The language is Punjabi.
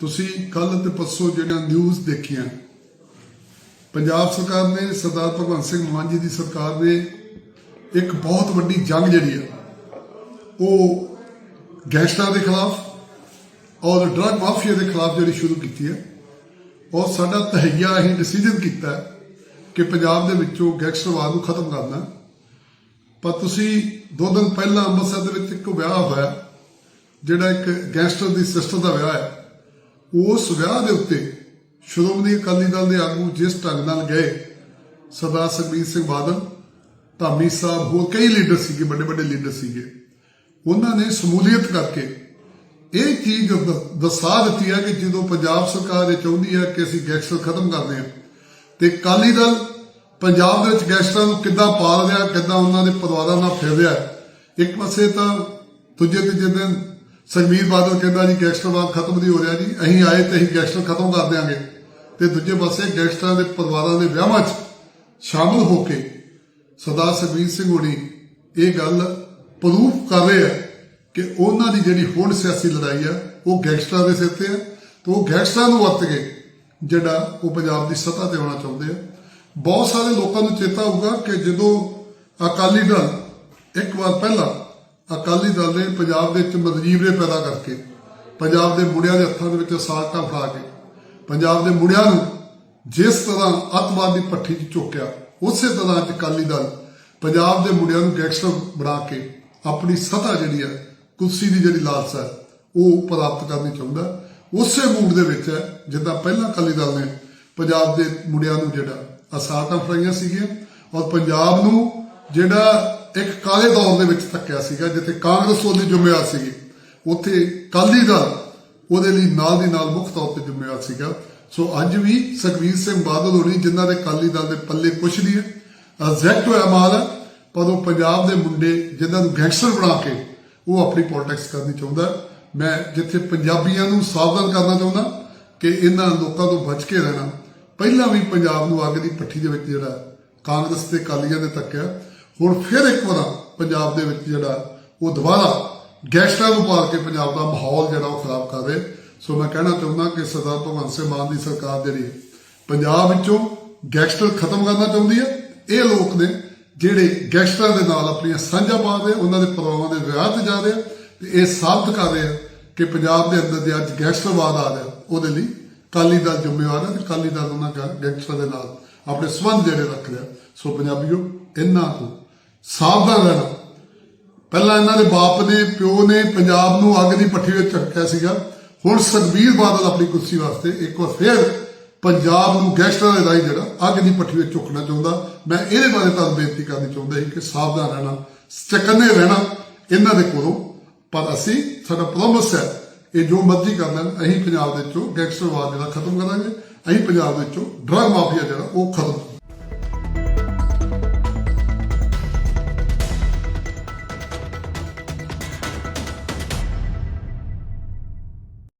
ਤੁਸੀਂ ਕੱਲ ਤੇ ਪਰਸੋਂ ਜਿਹੜੀਆਂ ਨਿਊਜ਼ ਦੇਖੀਆਂ, ਪੰਜਾਬ ਸਰਕਾਰ ਨੇ ਸਰਦਾਰ ਭਗਵੰਤ ਸਿੰਘ ਮਾਨ ਜੀ ਦੀ ਸਰਕਾਰ ਨੇ ਇੱਕ ਬਹੁਤ ਵੱਡੀ ਜੰਗ ਜਿਹੜੀ ਆ, ਉਹ ਗੈਂਗਸਟਰਾਂ ਦੇ ਖਿਲਾਫ ਔਰ ਡਰਗ ਮਾਫੀਆ ਦੇ ਖਿਲਾਫ ਜਿਹੜੀ ਸ਼ੁਰੂ ਕੀਤੀ ਹੈ ਔਰ ਸਾਡਾ ਤਹਈਆ ਅਸੀਂ ਡਿਸੀਜਨ ਕੀਤਾ ਕਿ ਪੰਜਾਬ ਦੇ ਵਿੱਚੋਂ ਗੈਂਗਸਟਰਵਾਦ ਨੂੰ ਖਤਮ ਕਰਨਾ। ਪਰ ਤੁਸੀਂ ਦੋ ਦਿਨ ਪਹਿਲਾਂ ਅੰਮ੍ਰਿਤਸਰ ਦੇ ਵਿੱਚ ਇੱਕ ਵਿਆਹ ਹੋਇਆ, ਜਿਹੜਾ ਇੱਕ ਗੈਂਗਸਟਰ ਦੀ ਸਿਸਟਰ ਦਾ ਵਿਆਹ ਹੈ। ਉਸ ਵਿਆਹ ਦੇ ਉੱਤੇ ਸ਼੍ਰੋਮਣੀ ਅਕਾਲੀ ਦਲ ਦੇ ਆਗੂ ਜਿਸ ਢੰਗ ਨਾਲ ਗਏ, ਸਰਦਾਰ ਸੁਖਬੀਰ ਸਿੰਘ ਬਾਦਲ, ਧਾਮੀ ਸਾਹਿਬ, ਹੋਰ ਕਈ ਲੀਡਰ ਸੀਗੇ, ਵੱਡੇ ਵੱਡੇ ਲੀਡਰ ਸੀਗੇ। ਉਹਨਾਂ ਨੇ ਸਮੂਲੀਅਤ ਕਰਕੇ ਇਹ ਚੀਜ਼ ਦ- ਦਰਸਾ ਦਿੱਤੀ ਹੈ ਕਿ ਜਦੋਂ ਪੰਜਾਬ ਸਰਕਾਰ ਇਹ ਚਾਹੁੰਦੀ ਹੈ ਕਿ ਅਸੀਂ ਗੈਂਗਸਟਰ ਖਤਮ ਕਰਦੇ ਹਾਂ ਤੇ ਅਕਾਲੀ ਦਲ ਪੰਜਾਬ ਦੇ ਵਿੱਚ ਗੈਂਗਸਟਰਾਂ ਨੂੰ ਕਿੱਦਾਂ ਪਾਲ ਰਿਹਾ, ਕਿੱਦਾਂ ਉਹਨਾਂ ਦੇ ਪਰਿਵਾਰਾਂ ਨਾਲ ਫਿਰ ਰਿਹਾ, ਇੱਕ ਪਾਸੇ ਤਾਂ ਦੂਜੇ ਤੀਜੇ ਦਿਨ ਸੁਖਬੀਰ ਬਾਦਲ ਕਹਿੰਦਾ ਜੀ ਗੈਂਗਸਟਰਵਾਦ ਖਤਮ ਨਹੀਂ ਹੋ ਰਿਹਾ ਜੀ, ਅਸੀਂ ਆਏ ਤੇ ਅਸੀਂ ਗੈਂਗਸਟਰ ਖਤਮ ਕਰ ਦਿਆਂਗੇ। ਤੇ ਦੂਜੇ ਪਾਸੇ ਗੈਂਗਸਟਰਾਂ ਦੇ ਪਰਿਵਾਰਾਂ ਦੇ ਵਿਆਹਾਂ 'ਚ ਸ਼ਾਮਲ ਹੋ ਕੇ ਸਰਦਾਰ ਸੁਖਬੀਰ ਸਿੰਘ ਹੋਣੀ ਇਹ ਗੱਲ ਪ੍ਰੂਫ ਕਰ ਰਹੇ ਆ ਕਿ ਉਹਨਾਂ ਦੀ ਜਿਹੜੀ ਹੁਣ ਸਿਆਸੀ ਲੜਾਈ ਆ, ਉਹ ਗੈਂਗਸਟਰਾਂ ਦੇ ਸਿਰ ਤੇ ਆ ਤੇ ਉਹ ਗੈਂਗਸਟਰਾਂ ਨੂੰ ਵਰਤ ਕੇ ਜਿਹੜਾ ਉਹ ਪੰਜਾਬ ਦੀ ਸੱਤਾ ਤੇ ਆਉਣਾ ਚਾਹੁੰਦੇ ਆ। ਬਹੁਤ ਸਾਰੇ ਲੋਕਾਂ ਨੂੰ ਚੇਤਾ ਹੋਊਗਾ ਕਿ ਜਦੋਂ ਅਕਾਲੀ ਦਲ ਇੱਕ ਵਾਰ ਪਹਿਲਾਂ ਅਕਾਲੀ ਦਲ ਨੇ ਪੰਜਾਬ ਦੇ ਵਿੱਚ ਮਜੀਬਰੇ ਪੈਦਾ ਕਰਕੇ, ਪੰਜਾਬ ਦੇ ਮੁੰਡਿਆਂ ਦੇ ਹੱਥਾਂ ਦੇ ਵਿੱਚ ਸਾਲਟਾਂ ਫੜਾ ਕੇ, ਪੰਜਾਬ ਦੇ ਮੁੰਡਿਆਂ ਨੂੰ ਜਿਸ ਤਰ੍ਹਾਂ ਅੱਤਵਾਦ ਦੀ ਪੱਠੀ 'ਚ ਚੁੱਕਿਆ, ਉਸੇ ਤਰ੍ਹਾਂ ਅੱਜ ਅਕਾਲੀ ਦਲ ਪੰਜਾਬ ਦੇ ਮੁੰਡਿਆਂ ਨੂੰ ਗੈਂਗਸਟਰ ਬਣਾ ਕੇ ਆਪਣੀ ਸਤਾ ਜਿਹੜੀ ਹੈ, ਕੁਰਸੀ ਦੀ ਜਿਹੜੀ ਲਾਲਸਾ ਹੈ, ਉਹ ਪ੍ਰਾਪਤ ਕਰਨੀ ਚਾਹੁੰਦਾ। ਉਸੇ ਮੂਡ ਦੇ ਵਿੱਚ ਹੈ, ਜਿੱਦਾਂ ਪਹਿਲਾਂ ਅਕਾਲੀ ਦਲ ਨੇ ਪੰਜਾਬ ਦੇ ਮੁੰਡਿਆਂ ਨੂੰ ਜਿਹੜਾ ਅਸਾਲਟਾਂ ਫੜਾਈਆਂ ਸੀਗੀਆਂ, ਔਰ ਪੰਜਾਬ ਨੂੰ ਜਿਹੜਾ ਇੱਕ ਕਾਲੇ ਦੌਰ ਦੇ ਵਿੱਚ ਧੱਕਿਆ ਸੀਗਾ, ਜਿੱਥੇ ਕਾਂਗਰਸ ਉਹਦੀ ਜ਼ਿੰਮੇਵਾਰ ਸੀਗੀ। ਉੱਥੇ ਅਕਾਲੀ ਦਲ ਉਹਦੇ ਲਈ ਨਾਲ ਦੀ ਨਾਲ ਮੁੱਖ ਤੌਰ ਤੇ ਜ਼ਿੰਮੇਵਾਰ ਸੀਗਾ। ਸੋ ਅੱਜ ਵੀ ਸੁਖਬੀਰ ਸਿੰਘ ਬਾਦਲ ਹੋਣੀ ਜਿਨ੍ਹਾਂ ਦੇ ਅਕਾਲੀ ਦਲ ਦੇ ਪੱਲੇ ਕੁਛ ਨਹੀਂ ਹੈ ਜ਼ੈਕਟ ਹੋਇਆ ਮਾਲ ਹੈ, ਪਰ ਉਹ ਪੰਜਾਬ ਦੇ ਮੁੰਡੇ ਜਿਨ੍ਹਾਂ ਨੂੰ ਗੈਂਗਸਟਰ ਬਣਾ ਕੇ ਉਹ ਆਪਣੀ ਪੋਲਿਟਿਕਸ ਕਰਨੀ ਚਾਹੁੰਦਾ ਮੈਂ ਜਿੱਥੇ ਪੰਜਾਬੀਆਂ ਨੂੰ ਸਾਵਧਾਨ ਕਰਨਾ ਚਾਹੁੰਦਾ ਕਿ ਇਹਨਾਂ ਲੋਕਾਂ ਤੋਂ ਬਚ ਕੇ ਰਹਿਣਾ, ਪਹਿਲਾਂ ਵੀ ਪੰਜਾਬ ਨੂੰ ਅੱਗ ਦੀ ਪੱਠੀ ਦੇ ਵਿੱਚ ਜਿਹੜਾ ਕਾਂਗਰਸ ਤੇ ਅਕਾਲੀਆਂ ਨੇ ਤੱਕਿਆ ਹੁਣ ਫਿਰ ਇੱਕ ਵਾਰ ਪੰਜਾਬ ਦੇ ਵਿੱਚ ਜਿਹੜਾ ਉਹ ਦੁਬਾਰਾ ਗੈਂਗਸਟਰਾਂ ਨੂੰ ਪਾਲ ਕੇ ਪੰਜਾਬ ਦਾ ਮਾਹੌਲ ਜਿਹੜਾ ਉਹ ਖਰਾਬ ਕਰ ਰਹੇ। ਸੋ ਮੈਂ ਕਹਿਣਾ ਚਾਹੁੰਦਾ ਕਿ ਸਰਦਾਰ ਭਗਵੰਤ ਸਿੰਘ ਮਾਨ ਦੀ ਸਰਕਾਰ ਜਿਹੜੀ ਪੰਜਾਬ ਵਿੱਚੋਂ ਗੈਂਗਸਟਰ ਖਤਮ ਕਰਨਾ ਚਾਹੁੰਦੀ ਹੈ। ਇਹ ਲੋਕ ਨੇ ਜਿਹੜੇ ਗੈਂਗਸਟਰਾਂ ਦੇ ਨਾਲ ਆਪਣੀਆਂ ਸਾਂਝਾਂ ਪਾ ਰਹੇ, ਉਹਨਾਂ ਦੇ ਪਰਿਵਾਰਾਂ ਦੇ ਵਿਆਹ ਤੇ ਜਾ ਰਹੇ ਆ ਤੇ ਇਹ ਸਾਬਤ ਕਰ ਰਹੇ ਆ ਕਿ ਪੰਜਾਬ ਦੇ ਅੰਦਰ ਜੇ ਅੱਜ ਗੈਂਗਸਟਰਵਾਦ ਆ ਰਿਹਾ, ਉਹਦੇ ਲਈ ਕਾਲੀ ਦਲ ਜ਼ਿੰਮੇਵਾਰ ਹੈ ਤੇ ਕਾਲੀ ਦਲ ਉਹਨਾਂ ਗਾ- ਗੈਂਗਸਟਰਾਂ ਦੇ ਨਾਲ ਆਪਣੇ ਸੰਬੰਧ ਜਿਹੜੇ ਰੱਖ ਰਿਹਾ। ਸੋ ਪੰਜਾਬੀਓ ਇਹਨਾਂ ਤੋਂ ਸਾਵਧਾਨ ਰਹਿਣਾ ਪਹਿਲਾਂ ਇਹਨਾਂ ਦੇ ਬਾਪ ਨੇ ਪਿਓ ਨੇ ਪੰਜਾਬ ਨੂੰ ਅੱਗ ਦੀ ਪੱਠੀ ਵਿੱਚ ਚੱਕਿਆ ਸੀਗਾ। ਹੁਣ ਸੁਖਬੀਰ ਬਾਦਲ ਆਪਣੀ ਕੁਰਸੀ ਵਾਸਤੇ ਇੱਕ ਵਾਰ ਫੇਰ ਪੰਜਾਬ ਨੂੰ ਗੈਂਗਸਟਰਾਂ ਦੇ ਰਾਹੀਂ ਜਿਹੜਾ ਅੱਗ ਦੀ ਪੱਠੀ ਵਿੱਚ ਚੁੱਕਣਾ ਚਾਹੁੰਦਾ। ਮੈਂ ਇਹਦੇ ਬਾਰੇ ਤੁਹਾਨੂੰ ਬੇਨਤੀ ਕਰਨੀ ਚਾਹੁੰਦਾ ਸੀ ਕਿ ਸਾਵਧਾਨ ਰਹਿਣਾ ਚਕੰਨੇ ਰਹਿਣਾ ਇਹਨਾਂ ਦੇ ਕੋਲੋਂ। ਪਰ ਅਸੀਂ, ਸਾਡਾ ਪ੍ਰੋਮਿਸ ਹੈ, ਇਹ ਜੋ ਮਰਜ਼ੀ ਕਰ ਲੈਣ, ਅਸੀਂ ਪੰਜਾਬ ਦੇ ਵਿੱਚੋਂ ਗੈਂਗਸਟਰਵਾਦ ਜਿਹੜਾ ਖਤਮ ਕਰਾਂਗੇ। ਅਸੀਂ ਪੰਜਾਬ ਦੇ ਵਿੱਚੋਂ ਡਰਗ ਮਾਫੀਆ ਜਿਹੜਾ ਉਹ ਖਤਮ